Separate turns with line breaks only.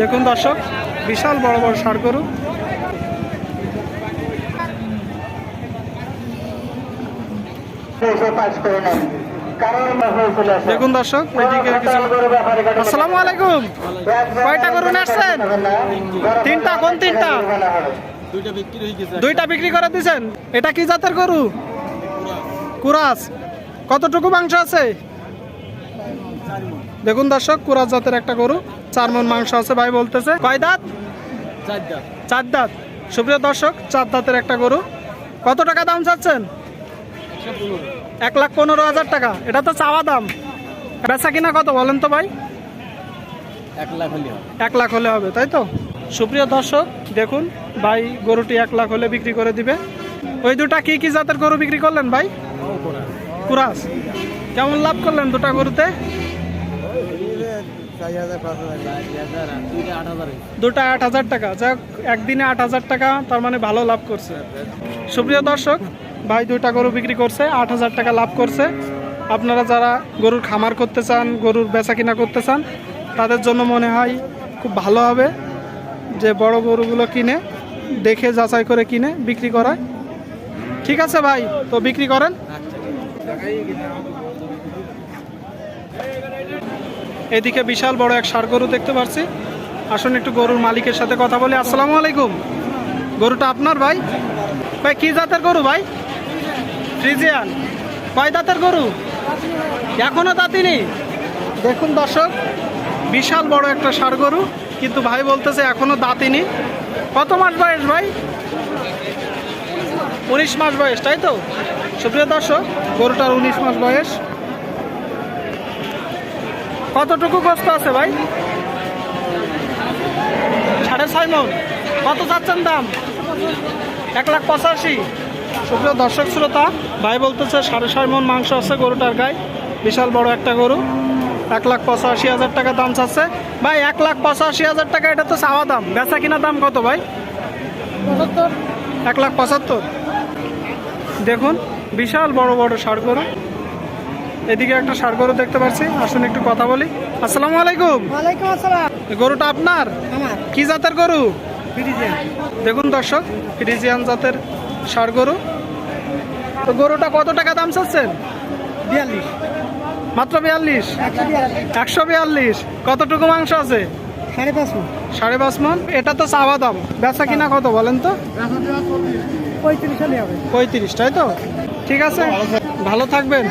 দেখুন দর্শক বিশাল বড় বড় সার গরু। দেখুন দর্শক এদিকে আসসালামু আলাইকুম। কয়টা গরু আসছেন? তিনটা, কোন তিনটা?
দুইটা বিক্রি হয়ে গেছে
দুইটা বিক্রি করে দিছেন এটা কি জাতের গরু? কুরাস। কতটুকু মাংস আছে? দেখুন দর্শক কুরাস জাতের একটা গরু চার মন মাংস আছে ভাই বলতেছে। কয় দাঁত? চার দাঁত। সুপ্রিয় দর্শক চার দাঁতের একটা গরু। কত টাকা দাম চাচ্ছেন? এক লাখ পনেরো হাজার টাকা। এটা তো চাওয়া দাম। বেচা কিনা কত বলেন তো ভাই?
এক লাখ হলে হবে।
এক লাখ হলে হবে তাই তো? সুপ্রিয় দর্শক দেখুন ভাই গরুটি এক লাখ হলে বিক্রি করে দিবে। ওই দুটা কি কি জাতের গরু বিক্রি করলেন ভাই? কুরাস কেমন লাভ করলেন দুটা গরুতে? দুটা আট হাজার টাকা। যাক, একদিনে আট হাজার টাকা, তার মানে ভালো লাভ করছে। সুপ্রিয় দর্শক, ভাই দুইটা গরু বিক্রি করছে, আট হাজার টাকা লাভ করছে। আপনারা যারা গরুর খামার করতে চান, গরুর বেচা কিনা করতে চান, তাদের জন্য মনে হয় খুব ভালো হবে যে বড় গরুগুলো কিনে, দেখে যাচাই করে কিনে বিক্রি করায়। ঠিক আছে ভাই, তো বিক্রি করেন। এদিকে বিশাল বড় এক সার গরু দেখতে পাচ্ছি আসুন একটু গরুর মালিকের সাথে কথা বলি। আসসালামু আলাইকুম। গরুটা আপনার ভাই? ভাই, কি জাতের গরু ভাই? ফ্রিজিয়ান। কয় দাঁতের গরু? এখনও দাঁতিনি। দেখুন দর্শক, বিশাল বড় একটা সার গরু। কিন্তু ভাই বলতেছে এখনও দাঁতিনি। কত মাস বয়স ভাই? উনিশ মাস বয়স, তাই তো? সুপ্রিয় দর্শক, গরুটার উনিশ মাস বয়স। কতটুকু কষ্ট আছে ভাই? সাড়ে ছয় মন। কত চাচ্ছেন দাম? এক লাখ পঁচাশি। সুপ্রিয় দর্শক শ্রোতা ভাই বলতেছে সাড়ে ছয় মন মাংস আছে গরুটার গায়ে। বিশাল বড় একটা গরু। এক লাখ পঁচাশি হাজার টাকা দাম চাচ্ছে। ভাই এক লাখ পঁচাশি হাজার টাকা এটা তো চাওয়া দাম। বেচা কিনা দাম কত ভাই? এক লাখ পঁচাত্তর। দেখুন বিশাল বড় বড় ষাড় গরু। এদিকে একটা ষাড় গরু দেখতে পাচ্ছি আসুন একটু কথা বলি। আসসালামু আলাইকুম।
ওয়ালাইকুম আসসালাম।
গরুটা আপনার?
আমার।
কি জাতের গরু? দেখুন দর্শক ফ্রিজিয়ান জাতের ষাড় গরু। তো গরুটা কত টাকা দাম চাচ্ছেন?
বিয়াল্লিশ।
মাত্র বিয়াল্লিশ?
একশো বিয়াল্লিশ।
কতটুকু মাংস আছে?
সাড়ে পাঁচ ফুট
সাড়ে পাঁচ মন। এটা তো চাওয়া দাম। বেচা কিনা কত বলেন তো?
পঁয়ত্রিশ হবে।
পঁয়ত্রিশ তাই তো? ঠিক আছে। ভালো থাকবেন।